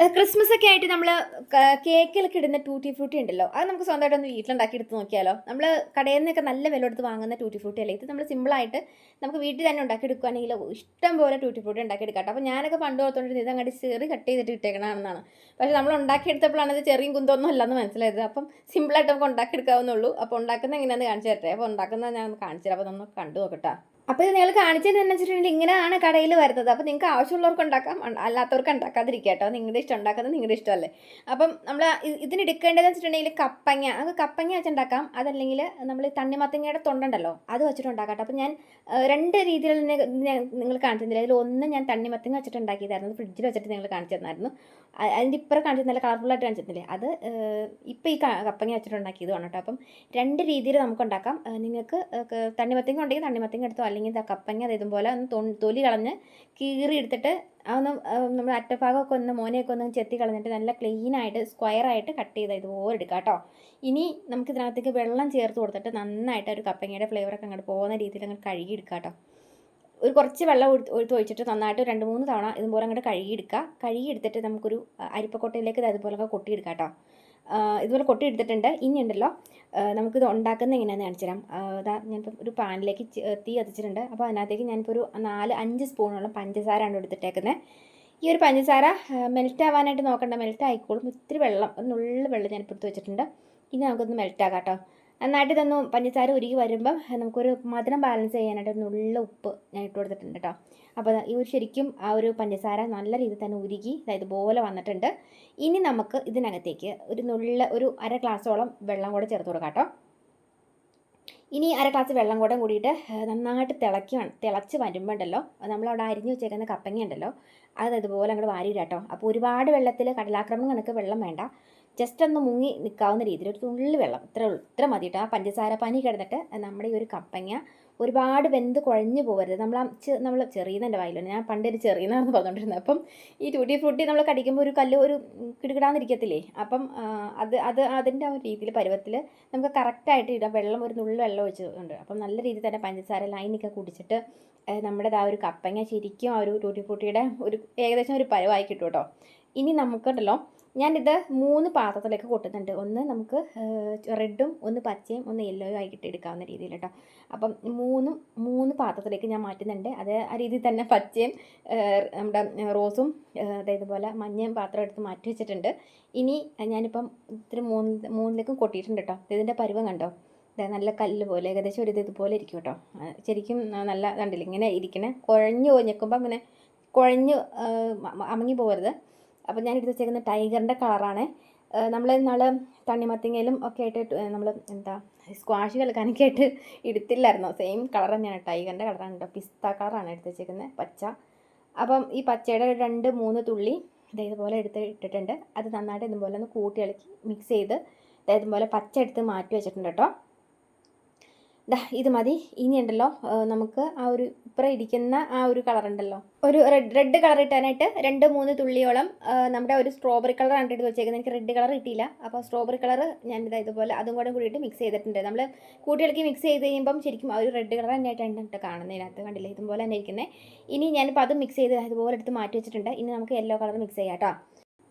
Christmas ഒക്കെ ആയിട്ട് നമ്മൾ കേക്കിലൊക്കെ ഇടുന്ന ടൂട്ടി ഫ്രൂട്ടി ഉണ്ടല്ലോ അത് നമുക്ക് സ്വന്തമായിട്ട് ഒന്ന് വീട്ടിലുണ്ടാക്കി എടുത്ത് നോക്കിയാലോ? നമ്മൾ കടയിൽ നിന്നൊക്കെ നല്ല വില കൊടുത്ത് വാങ്ങുന്ന ടൂട്ടി ഫ്രൂട്ടി അല്ലേ? ഇത് നമ്മൾ സിമ്പിളായിട്ട് നമുക്ക് വീട്ടിൽ തന്നെ ഉണ്ടാക്കി എടുക്കുകയാണെങ്കിൽ ഇഷ്ടം പോലെ ടൂട്ടി ഫ്രൂട്ടി ഉണ്ടാക്കി എടുക്കാം അപ്പോൾ ഞാനൊക്കെ പണ്ട് ഓർത്തോണ്ടിരുന്നത് ഇത് അങ്ങോട്ട് ചെറി കട്ട് ചെയ്തിട്ട് ഇട്ടേക്കണമെന്നാണ് പക്ഷേ നമ്മൾ ഉണ്ടാക്കിയെടുത്തപ്പോഴാണ് ഇത് ചെറിയും കുന്തൊന്നും അല്ലെന്ന് മനസ്സിലായത്. അപ്പം സിമ്പിളായിട്ട് നമുക്ക് ഉണ്ടാക്കിയെടുക്കാവുന്നുള്ളൂ അപ്പോൾ ഉണ്ടാക്കുന്നത് എങ്ങനെയാണെന്ന് കാണിച്ചു തരട്ടെ? അപ്പോൾ ഉണ്ടാക്കുന്നത് ഞാൻ കാണിച്ചു തരാം. അപ്പോൾ നമ്മൾ കണ്ടു നോക്കട്ടെ അപ്പോൾ ഇത് നിങ്ങൾ കാണിച്ചത് എന്ന് വെച്ചിട്ടുണ്ടെങ്കിൽ ഇങ്ങനെയാണ് കടയിൽ വരുന്നത്. അപ്പോൾ നിങ്ങൾക്ക് ആവശ്യമുള്ളവർക്ക് ഉണ്ടാക്കാം അല്ലാത്തവർക്ക് ഉണ്ടാക്കാതിരിക്കുക കേട്ടോ. നിങ്ങളുടെ ഇഷ്ടം ഉണ്ടാക്കുന്നത് നിങ്ങളുടെ ഇഷ്ടമല്ലേ? അപ്പം നമ്മൾ ഇതിന് എടുക്കേണ്ടതെന്ന് വെച്ചിട്ടുണ്ടെങ്കിൽ കപ്പങ്ങ. അത് കപ്പങ്ങ വെച്ചുണ്ടാക്കാം അതല്ലെങ്കിൽ നമ്മൾ തണ്ണിമത്തങ്ങയുടെ തൊണ്ടുണ്ടല്ലോ അത് വെച്ചിട്ട് ഉണ്ടാക്കാം കേട്ടോ. അപ്പോൾ ഞാൻ രണ്ട് രീതിയിൽ നിങ്ങൾ കാണിച്ചു തന്നില്ല അതിൽ ഒന്ന് ഞാൻ തണ്ണിമത്തങ്ങ വെച്ചിട്ട് ഉണ്ടാക്കിയതായിരുന്നു. ഫ്രിഡ്ജിൽ വെച്ചിട്ട് നിങ്ങൾ കാണിച്ചു തന്നായിരുന്നു അതിന്റെ ഇപ്പുറം കാണിച്ചു നല്ല കളർഫുള്ളായിട്ട് കാണിച്ചു തന്നില്ലേ അത് ഇപ്പോൾ ഈ കപ്പങ്ങ വെച്ചിട്ട് ഉണ്ടാക്കിയതാണ് കേട്ടോ. അപ്പം രണ്ട് രീതിയിൽ നമുക്ക് ഉണ്ടാക്കാം. നിങ്ങൾക്ക് തണ്ണിമത്തങ്ങ ഉണ്ടെങ്കിൽ തണ്ണിമത്തങ്ങ എടുത്തോ? അല്ലെങ്കിൽ കപ്പങ്ങ അത് ഇതുപോലെ ഒന്ന് തൊലി കളഞ്ഞ് കീറി എടുത്തിട്ട് അതൊന്ന് നമ്മൾ അറ്റഭാഗമൊക്കെ ഒന്ന് മോനെയൊക്കെ ഒന്ന് ചെത്തി കളഞ്ഞിട്ട് നല്ല ക്ലീനായിട്ട് സ്ക്വയറായിട്ട് കട്ട് ചെയ്ത് ഇതുപോലെ എടുക്കാം കേട്ടോ ഇനി നമുക്ക് ഇതിനകത്തേക്ക് വെള്ളം ചേർത്ത് കൊടുത്തിട്ട് നന്നായിട്ട് ഒരു കപ്പങ്ങയുടെ ഫ്ലേവറൊക്കെ അങ്ങോട്ട് പോകുന്ന രീതിയിൽ അങ്ങോട്ട് കഴുകി എടുക്കാം കേട്ടോ ഒരു കുറച്ച് വെള്ളം ഒഴുത്ത് ഒഴിച്ചിട്ട് നന്നായിട്ട് രണ്ട് മൂന്ന് തവണ ഇതുപോലെ അങ്ങോട്ട് കഴുകിയെടുക്കുക കഴുകിയെടുത്തിട്ട് നമുക്കൊരു അരിപ്പക്കൊട്ടയിലേക്ക് ഇത് അതുപോലൊക്കെ കൊട്ടിയെടുക്കാം കേട്ടോ ഇതുപോലെ കൊട്ടിയെടുത്തിട്ടുണ്ട്. ഇനി ഉണ്ടല്ലോ നമുക്കിത് ഉണ്ടാക്കുന്നത് എങ്ങനെയാണെന്ന് കാണിച്ചു തരാം. അതാ ഞാനിപ്പോൾ ഒരു പാനിലേക്ക് തീ കത്തിച്ചിട്ടുണ്ട്. അപ്പോൾ അതിനകത്തേക്ക് ഞാനിപ്പോൾ ഒരു നാല് അഞ്ച് സ്പൂണോളം പഞ്ചസാരയാണ് എടുത്തിട്ടേക്കുന്നത്. ഈ ഒരു പഞ്ചസാര മെൽറ്റ് ആവാനായിട്ട് നോക്കണ്ട. മെൽറ്റ് ആയിക്കോളും. ഒത്തിരി വെള്ളം ഒന്നുള്ള നുള്ളു വെള്ളം ഞാനിപ്പോൾ എടുത്ത് വെച്ചിട്ടുണ്ട്. ഇനി നമുക്കൊന്ന് മെൽറ്റ് കേട്ടോ. നന്നായിട്ട് ഇതൊന്ന് പഞ്ചസാര ഉരുകി വരുമ്പം നമുക്കൊരു മധുരം ബാലൻസ് ചെയ്യാനായിട്ട് നുള്ള ഉപ്പ് ഞാൻ ഇട്ട് കൊടുത്തിട്ടുണ്ട് കേട്ടോ അപ്പോൾ ഈ ഒരു ശരിക്കും ആ ഒരു പഞ്ചസാര നല്ല രീതിയിൽ തന്നെ ഉരുകി ഇതുപോലെ വന്നിട്ടുണ്ട്. ഇനി നമുക്ക് ഇതിനകത്തേക്ക് ഒരു നുള്ള ഒരു അര ഗ്ലാസ്സോളം വെള്ളം കൂടെ ചേർത്ത് കൊടുക്കാം കേട്ടോ ഇനി അര ഗ്ലാസ് വെള്ളം കൂടെ കൂടിയിട്ട് നന്നായിട്ട് തിളയ്ക്കുകയാണ് തിളച്ച് വരുമ്പോൾ ഉണ്ടല്ലോ നമ്മളവിടെ അരിഞ്ഞു വെച്ചേക്കുന്ന കപ്പങ്ങ ഉണ്ടല്ലോ അത് അതുപോലെ അങ്ങോട്ട് വാരിയിടാം കേട്ടോ അപ്പോൾ ഒരുപാട് വെള്ളത്തിൽ കടലാക്രമണം കണക്ക് വെള്ളം വേണ്ട. ജസ്റ്റ് ഒന്ന് മുങ്ങി നിൽക്കാവുന്ന രീതിയിൽ ഒരു തുള്ളി വെള്ളം ഇത്ര ഇത്ര മതി കേട്ടോ ആ പഞ്ചസാര പനി കിടന്നിട്ട് നമ്മുടെ ഈ ഒരു കപ്പങ്ങ ഒരുപാട് വെന്ത് കുഴഞ്ഞു പോകരുത് നമ്മൾ നമ്മൾ ചെറിയെന്നെ വായിലുണ്ട്. ഞാൻ പണ്ടൊരു ഒരു ചെറിയെന്നാണെന്ന് പറഞ്ഞുകൊണ്ടിരുന്നത് അപ്പം ഈ ടൂട്ടി ഫ്രൂട്ടി നമ്മൾ കടിക്കുമ്പോൾ ഒരു കല്ല് ഒരു കിടുകിടാന്നിരിക്കത്തില്ലേ? അപ്പം അത് അത് അതിന്റെ ആ ഒരു രീതിയിൽ പരുവത്തിൽ നമുക്ക് കറക്റ്റായിട്ട് ഇടാം. വെള്ളം ഒരു നുള്ളു വെള്ളം ഒഴിച്ചുണ്ട് അപ്പം നല്ല രീതിയിൽ തന്നെ പഞ്ചസാര ലൈനൊക്കെ കുടിച്ചിട്ട് നമ്മുടെ ആ ഒരു കപ്പങ്ങ ശരിക്കും ആ ഒരു ടൂട്ടി ഫ്രൂട്ടിയുടെ ഒരു ഏകദേശം ഒരു പരുവായി കിട്ടും കേട്ടോ. ഇനി നമുക്കുണ്ടല്ലോ ഞാനിത് മൂന്ന് പാത്രത്തിലേക്ക് കൊട്ടുന്നുണ്ട്. ഒന്ന് നമുക്ക് റെഡും ഒന്ന് പച്ചയും ഒന്ന് യെല്ലോയും ആയിട്ട് എടുക്കാവുന്ന രീതിയിൽ കേട്ടോ അപ്പം മൂന്നും മൂന്ന് പാത്രത്തിലേക്ക് ഞാൻ മാറ്റുന്നുണ്ട്. അത് ആ രീതിയിൽ തന്നെ പച്ചയും നമ്മുടെ റോസും അതായത് പോലെ മഞ്ഞയും പാത്രം എടുത്ത് മാറ്റി വെച്ചിട്ടുണ്ട്. ഇനി ഞാനിപ്പം ഇത്തിരി മൂന്ന് മൂന്നിലേക്കും കൊട്ടിയിട്ടുണ്ട് കേട്ടോ ഇതിന്റെ പരുവം കണ്ടോ? നല്ല കല്ല് പോലെ ഏകദേശം ഒരു ഇതുപോലെ ഇരിക്കും കേട്ടോ ശരിക്കും നല്ല കണ്ടില്ല ഇങ്ങനെ ഇരിക്കണേ. കുഴഞ്ഞു പോയി നിൽക്കുമ്പോൾ ഇങ്ങനെ കുഴഞ്ഞ് അമങ്ങി പോകരുത്. അപ്പോൾ ഞാൻ എടുത്ത് വെച്ചേക്കുന്ന ടൈഗറിന്റെ കളറാണ്. നമ്മൾ ഇന്നാൾ തണ്ണിമത്തിങ്ങയിലും ഒക്കെ ആയിട്ട് നമ്മൾ എന്താ സ്ക്വാഷ് കളിക്കാനൊക്കെ ആയിട്ട് എടുത്തില്ലായിരുന്നു? സെയിം കളർ തന്നെയാണ്. ടൈഗറിന്റെ കളറാണ് കേട്ടോ. പിസ്ത കളറാണ് എടുത്ത് വെച്ചേക്കുന്നത് പച്ച. അപ്പം ഈ പച്ചയുടെ രണ്ട് മൂന്ന് തുള്ളി ഇതുപോലെ എടുത്ത് ഇട്ടിട്ടുണ്ട്. അത് നന്നായിട്ട് ഇതുപോലെ ഒന്ന് കൂട്ടി ഇളക്കി മിക്സ് ചെയ്ത് അതേപോലെ പച്ച എടുത്ത് മാറ്റി വെച്ചിട്ടുണ്ട് കേട്ടോ. ദാ ഇത് മതി. ഇനി ഉണ്ടല്ലോ നമുക്ക് ആ ഒരു ഇപ്പുറം ഇരിക്കുന്ന ആ ഒരു കളർ ഉണ്ടല്ലോ. ഒരു റെഡ് റെഡ് കളർ ഇട്ടാനായിട്ട് രണ്ട് മൂന്ന് തുള്ളിയോളം നമ്മുടെ ഒരു സ്ട്രോബെറി കളർ ആണ് വെച്ചേക്കുന്നത്. എനിക്ക് റെഡ് കളർ കിട്ടിയില്ല. അപ്പോൾ സ്ട്രോബെറി കളർ ഞാൻ ഇതാ ഇതുപോലെ അതും കൂടെ കൂടിയിട്ട് മിക്സ് ചെയ്തിട്ടുണ്ട്. നമ്മൾ കൂട്ടികൾക്ക് മിക്സ് ചെയ്ത് കഴിയുമ്പം ശരിക്കും ആ ഒരു റെഡ് കളർ തന്നെയായിട്ടാണ് കേട്ടോ കാണുന്നതിനകത്ത് കണ്ടില്ല? ഇതുപോലെ തന്നെ ഇരിക്കുന്നത് ഇനി ഞാനിപ്പോൾ അത് മിക്സ് ചെയ്ത് ഇതുപോലെ എടുത്ത് മാറ്റി വെച്ചിട്ടുണ്ട്. ഇനി നമുക്ക് യെല്ലോ കളർ മിക്സ് ചെയ്യാം കേട്ടോ.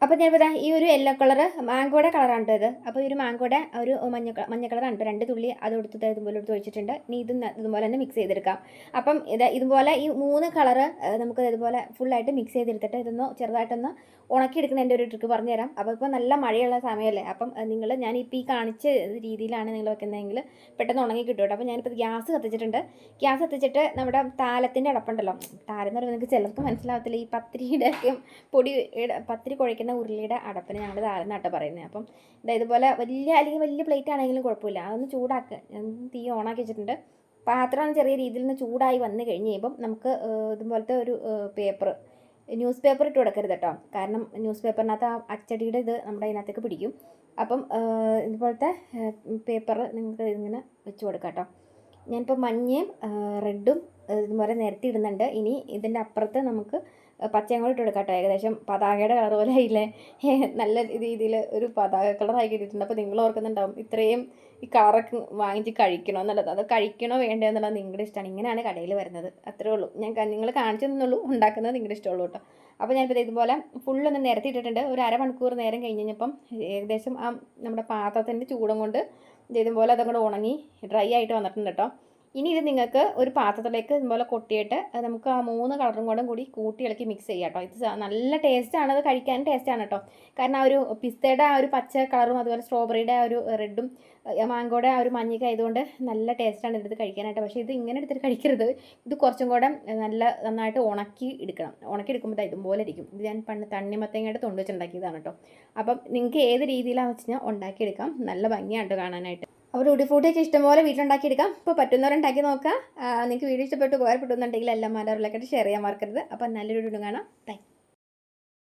അപ്പോൾ ഞാനിപ്പോൾ ദാ ഈ ഒരു യെല്ലോ കളർ മാങ്കോയുടെ കളറാണ് ഇത്. അപ്പോൾ ഈ ഒരു മാങ്കോയുടെ ഒരു മഞ്ഞ മഞ്ഞ കളറാണ് രണ്ട് തുള്ളി അത് എടുത്തിട്ട് ഇതുപോലെ എടുത്ത് ഒഴിച്ചിട്ടുണ്ട്. ഇനി ഇതും ഇതുപോലെ തന്നെ മിക്സ് ചെയ്തെടുക്കാം. അപ്പം ഇത് ഇതുപോലെ ഈ മൂന്ന് കളറ് നമുക്ക് ഇതുപോലെ ഫുള്ളായിട്ട് മിക്സ് ചെയ്തെടുത്തിട്ട് ഇതൊന്ന് ചെറുതായിട്ടൊന്ന് ഉണക്കിയെടുക്കുന്നതിന്റെ ഒരു ട്രിക്ക് പറഞ്ഞുതരാം. അപ്പോൾ ഇപ്പോൾ നല്ല മഴയുള്ള സമയമല്ലേ? അപ്പം നിങ്ങൾ ഞാനിപ്പോൾ ഈ കാണിച്ച രീതിയിലാണ് നിങ്ങൾ വെക്കുന്നതെങ്കിൽ പെട്ടെന്ന് ഉണങ്ങി കിട്ടും അപ്പോൾ ഞാനിപ്പോൾ ഗ്യാസ് കത്തിച്ചിട്ടുണ്ട്. ഗ്യാസ് കത്തിച്ചിട്ട് നമ്മുടെ താലത്തിന്റെ അടപ്പുണ്ടല്ലോ. എന്ന് പറയുമ്പോൾ നിങ്ങൾക്ക് ചിലർക്ക് മനസ്സിലാവത്തില്ല. ഈ പത്തിരിയുടെ ഒക്കെ പൊടി പത്തിരി കുഴയ്ക്കുന്ന ഉരുളിയുടെ അടപ്പിന് ഞങ്ങൾ നട്ട പറയുന്നത് അപ്പം ഇതാ ഇതുപോലെ വലിയ അല്ലെങ്കിൽ വലിയ പ്ലേറ്റ് ആണെങ്കിലും കുഴപ്പമില്ല. അതൊന്ന് ചൂടാക്കുക തീ ഓണാക്കി വെച്ചിട്ടുണ്ട്. പാത്രം ചെറിയ രീതിയിൽ നിന്ന് ചൂടായി വന്നു കഴിഞ്ഞ് കഴിയുമ്പം നമുക്ക് ഇതുപോലത്തെ ഒരു പേപ്പർ ന്യൂസ് പേപ്പർ ഇട്ട് കൊടുക്കരുത് കേട്ടോ. കാരണം ന്യൂസ് പേപ്പറിനകത്ത് ആ അച്ചടിയുടെ ഇത് നമ്മുടെ അതിനകത്തേക്ക് പിടിക്കും. അപ്പം ഇതുപോലത്തെ പേപ്പർ നിങ്ങൾക്ക് ഇങ്ങനെ വെച്ച് കൊടുക്കാം കേട്ടോ. ഞാനിപ്പോൾ മഞ്ഞയും റെഡും ഇതുപോലെ നിരത്തി ഇടുന്നുണ്ട്. ഇനി ഇതിന്റെ അപ്പുറത്ത് നമുക്ക് പച്ചയും കൂടി ഇട്ട് ഏകദേശം പതാകയുടെ കളർ പോലെ ആയില്ലേ? നല്ല രീതിയിൽ ഒരു പതാക കളർ ആയി കിട്ടിയിട്ടുണ്ട്. അപ്പോൾ നിങ്ങൾ ഓർക്കുന്നുണ്ടാവും ഇത്രയും ഈ കളറൊക്കെ വാങ്ങിച്ച് കഴിക്കണോ എന്നുള്ളത്. അത് കഴിക്കണോ വേണ്ടോ എന്നുള്ളത് നിങ്ങളുടെ ഇഷ്ടമാണ്. ഇങ്ങനെയാണ് കടയിൽ വരുന്നത്. അത്രേ ഉള്ളൂ. ഞാൻ നിങ്ങൾ കാണിച്ചു തന്നുള്ളൂ. ഉണ്ടാക്കുന്നത് നിങ്ങളുടെ ഇഷ്ടമുള്ളൂ കേട്ടോ. അപ്പോൾ ഞാനിപ്പോൾ ഇതുപോലെ ഫുള്ളൊന്ന് നിരത്തി ഇട്ടിട്ടുണ്ട്. ഒരു അരമണിക്കൂർ നേരം കഴിഞ്ഞ് കഴിഞ്ഞപ്പം ഏകദേശം ആ നമ്മുടെ പാത്രത്തിന്റെ ചൂടും കൊണ്ട് ഇത് ഇതുപോലെ അതങ്ങോട്ട് ഉണങ്ങി ഡ്രൈ ആയിട്ട് വന്നിട്ടുണ്ട് കേട്ടോ. ഇനി ഇത് നിങ്ങൾക്ക് ഒരു പാത്രത്തിലേക്ക് ഇതുപോലെ കൊട്ടിയിട്ട് നമുക്ക് ആ മൂന്ന് കളറും കൂടെ കൂടി കൂട്ടി ഇളക്കി മിക്സ് ചെയ്യാം കേട്ടോ. ഇത് നല്ല ടേസ്റ്റാണ് അത് കഴിക്കാൻ ടേസ്റ്റാണ് കേട്ടോ. കാരണം ആ ഒരു പിസ്തയുടെ ആ ഒരു പച്ച കളറും അതുപോലെ സ്ട്രോബെറിയുടെ ആ ഒരു റെഡും മാങ്കോയുടെ ആ ഒരു മഞ്ഞൊക്കെ ആയതുകൊണ്ട് നല്ല ടേസ്റ്റാണ് ഇതെടുത്ത് കഴിക്കാനായിട്ട്. പക്ഷേ ഇത് ഇങ്ങനെ എടുത്തിട്ട് കഴിക്കരുത്. ഇത് കുറച്ചും കൂടെ നല്ല നന്നായിട്ട് ഉണക്കി എടുക്കണം. ഉണക്കി എടുക്കുമ്പോൾ ഇതുപോലെ ഇരിക്കും. ഇത് ഞാൻ പണ്ട് തണ്ണിമത്തങ്ങയുടെ തൊണ്ട് വെച്ചുണ്ടാക്കിയതാണ് കേട്ടോ. അപ്പം നിങ്ങൾക്ക് ഏത് രീതിയിലാണെന്ന് വെച്ച് കഴിഞ്ഞാൽ ഉണ്ടാക്കിയെടുക്കാം. നല്ല ഭംഗിയാണ് കേട്ടോ കാണാനായിട്ട്. അപ്പോൾ ടൂട്ടി ഫ്രൂട്ടിയൊക്കെ ഇഷ്ടംപോലെ വീട്ടിലുണ്ടാക്കിയെടുക്കാം. അപ്പോൾ പറ്റുന്നവരുണ്ടാക്കി നോക്കാം. നിങ്ങൾക്ക് വീഡിയോ ഇഷ്ടപ്പെട്ട് ഉപകാരപ്പെട്ടു എന്നുണ്ടെങ്കിൽ എല്ലാം മാതാറിലൊക്കെ ഷെയർ ചെയ്യാൻ മറക്കരുത്. അപ്പോൾ നല്ലൊരു വീഡിയോ കാണാം. ബൈ